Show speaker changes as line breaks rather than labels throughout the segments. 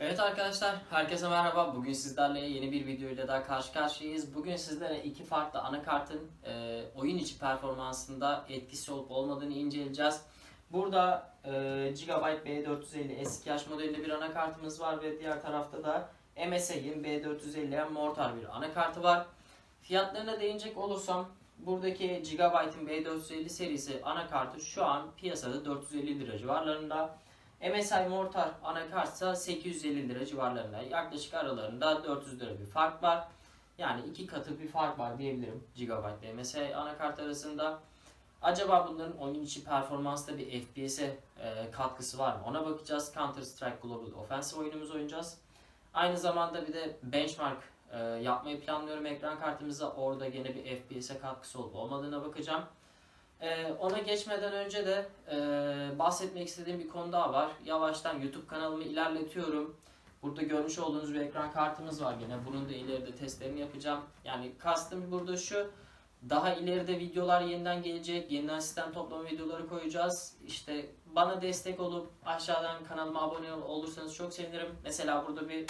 Evet arkadaşlar, herkese merhaba. Bugün sizlerle yeni bir video ile daha karşı karşıyayız. Bugün sizlere iki farklı anakartın e, oyun içi performansında etkisi olup olmadığını inceleyeceğiz. Burada e, Gigabyte B450 eski yaş modelinde bir anakartımız var ve diğer tarafta da MSI'nin B450M Mortar bir anakartı var. Fiyatlarına değinecek olursam buradaki Gigabyte'in B450 serisi anakartı şu an piyasada 450 lira civarlarında. MSI Mortar anakartsa 850 lira civarlarında. Yaklaşık aralarında 400 lira bir fark var. Yani iki katı bir fark var diyebilirim Gigabyte ile MSI anakart arasında. Acaba bunların oyun içi performansta bir FPS'e e, katkısı var mı? Ona bakacağız. Counter Strike Global Offensive oyunumuzu oynayacağız. Aynı zamanda bir de benchmark e, yapmayı planlıyorum ekran kartımıza. Orada gene bir FPS'e katkısı olup olmadığına bakacağım. Ee, ona geçmeden önce de e, bahsetmek istediğim bir konu daha var. Yavaştan YouTube kanalımı ilerletiyorum. Burada görmüş olduğunuz bir ekran kartımız var gene. Bunun da ileride testlerini yapacağım. Yani kastım burada şu. Daha ileride videolar yeniden gelecek. Yeniden sistem toplama videoları koyacağız. İşte bana destek olup aşağıdan kanalıma abone ol- olursanız çok sevinirim. Mesela burada bir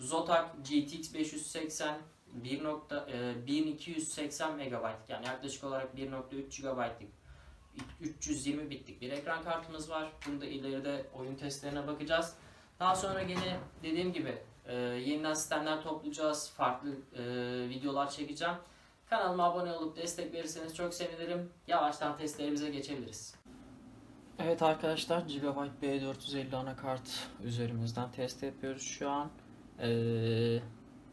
Zotac GTX 580 1 nokta, e, 1280 MB yani yaklaşık olarak 1.3 GB'lık 320 bitlik bir ekran kartımız var. Bunu da ileride oyun testlerine bakacağız. Daha sonra gene dediğim gibi e, yeniden sistemler toplayacağız. Farklı e, videolar çekeceğim. Kanalıma abone olup destek verirseniz çok sevinirim. Yavaştan testlerimize geçebiliriz. Evet arkadaşlar Gigabyte B450 anakart üzerimizden test yapıyoruz şu an. Ee,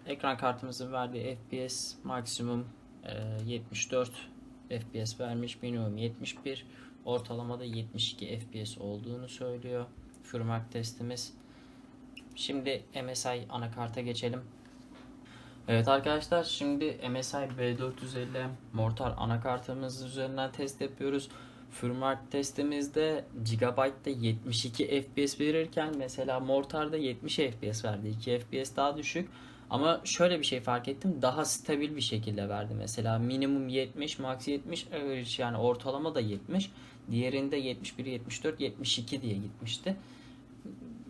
ekran kartımızın verdiği FPS maksimum e, 74 FPS vermiş, minimum 71, ortalamada 72 FPS olduğunu söylüyor firmware testimiz. Şimdi MSI anakarta geçelim. Evet arkadaşlar şimdi MSI B450 Mortar anakartımız üzerinden test yapıyoruz. Firmware testimizde Gigabyte'da 72 FPS verirken mesela Mortar'da 70 FPS verdi. 2 FPS daha düşük. Ama şöyle bir şey fark ettim. Daha stabil bir şekilde verdi. Mesela minimum 70, max 70, average yani ortalama da 70. Diğerinde 71, 74, 72 diye gitmişti.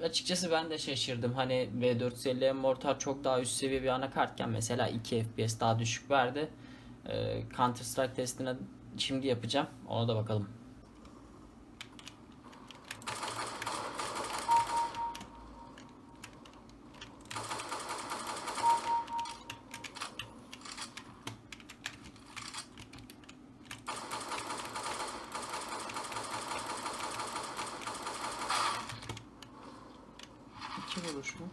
Açıkçası ben de şaşırdım. Hani V450 Mortar çok daha üst seviye bir anakartken mesela 2 FPS daha düşük verdi. Ee, Counter Strike testine şimdi yapacağım. Ona da bakalım. İki vuruş mu?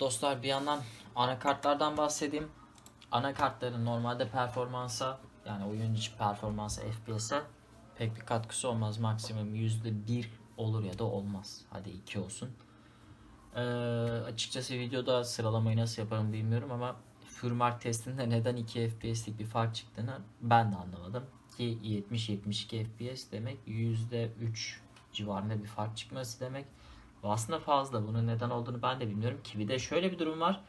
Dostlar bir yandan anakartlardan bahsedeyim. Anakartların normalde performansa yani oyun içi performansa FPS'e pek bir katkısı olmaz. Maksimum %1 olur ya da olmaz. Hadi 2 olsun. Ee, açıkçası videoda sıralamayı nasıl yaparım bilmiyorum ama Furmark testinde neden 2 FPS'lik bir fark çıktığını ben de anlamadım. Ki 70-72 FPS demek %3 civarında bir fark çıkması demek. Aslında fazla. Bunun neden olduğunu ben de bilmiyorum. Ki bir de şöyle bir durum var.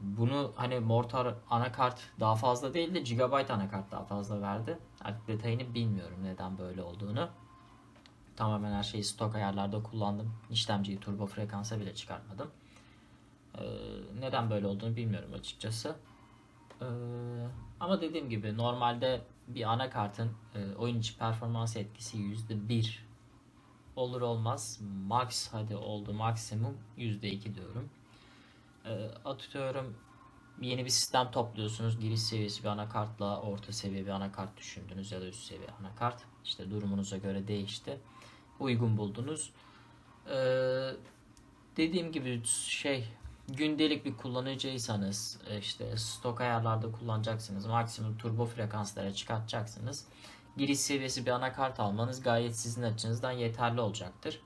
Bunu hani Mortar anakart daha fazla değil de Gigabyte anakart daha fazla verdi. Artık detayını bilmiyorum neden böyle olduğunu. Tamamen her şeyi stok ayarlarda kullandım. İşlemciyi turbo frekansa bile çıkartmadım. Ee, neden böyle olduğunu bilmiyorum açıkçası. Ee, ama dediğim gibi normalde bir anakartın e, oyun içi performans etkisi %1 olur olmaz. Max hadi oldu maksimum %2 diyorum. Ee, atıyorum yeni bir sistem topluyorsunuz. Giriş seviyesi bir anakartla orta seviye bir anakart düşündünüz ya da üst seviye anakart. İşte durumunuza göre değişti. Uygun buldunuz. Ee, dediğim gibi şey gündelik bir kullanıcıysanız işte stok ayarlarda kullanacaksınız. Maksimum turbo frekanslara çıkartacaksınız. Giriş seviyesi bir anakart almanız gayet sizin açınızdan yeterli olacaktır.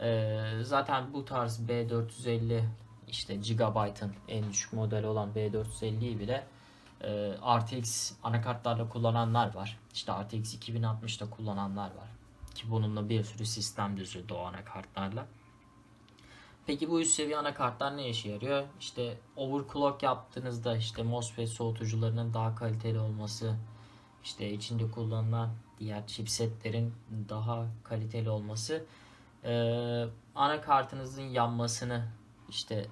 Ee, zaten bu tarz B450 işte Gigabyte'ın en düşük modeli olan B450'yi bile e, RTX anakartlarla kullananlar var. İşte RTX 2060'da kullananlar var. Ki bununla bir sürü sistem düzüldü o anakartlarla. Peki bu üst seviye anakartlar ne işe yarıyor? İşte overclock yaptığınızda işte MOSFET soğutucularının daha kaliteli olması, işte içinde kullanılan diğer chipsetlerin daha kaliteli olması, ee, anakartınızın yanmasını işte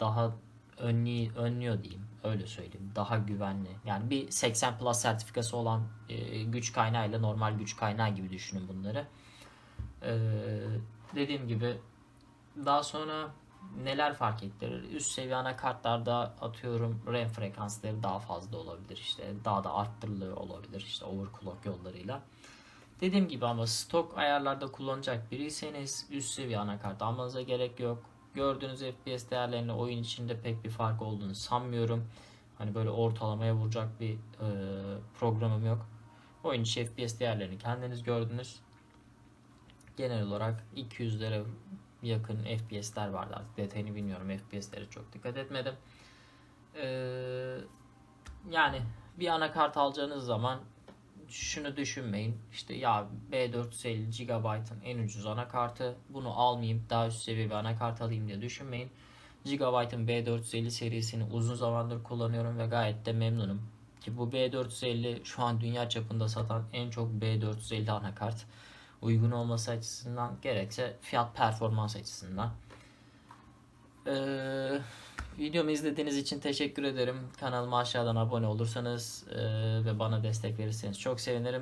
daha önlü, önlüyor diyeyim. Öyle söyleyeyim. Daha güvenli. Yani bir 80 Plus sertifikası olan e, güç kaynağıyla normal güç kaynağı gibi düşünün bunları. Ee, dediğim gibi daha sonra neler fark ettirir? Üst seviye anakartlarda atıyorum RAM frekansları daha fazla olabilir. İşte daha da arttırılıyor olabilir. İşte overclock yollarıyla. Dediğim gibi ama stok ayarlarda kullanacak biriyseniz üst seviye anakart almanıza gerek yok. Gördüğünüz FPS değerlerine oyun içinde pek bir fark olduğunu sanmıyorum. Hani böyle ortalamaya vuracak bir e, programım yok. Oyun içi FPS değerlerini kendiniz gördünüz. Genel olarak 200'lere yakın FPS'ler vardı artık detayını bilmiyorum FPS'lere çok dikkat etmedim. Ee, yani bir anakart alacağınız zaman şunu düşünmeyin işte ya B450 GB'ın en ucuz anakartı bunu almayayım daha üst seviye bir anakart alayım diye düşünmeyin. Gigabyte'ın B450 serisini uzun zamandır kullanıyorum ve gayet de memnunum. Ki bu B450 şu an dünya çapında satan en çok B450 anakart uygun olması açısından gerekse fiyat performans açısından. Ee, videomu izlediğiniz için teşekkür ederim. Kanalıma aşağıdan abone olursanız e, ve bana destek verirseniz çok sevinirim.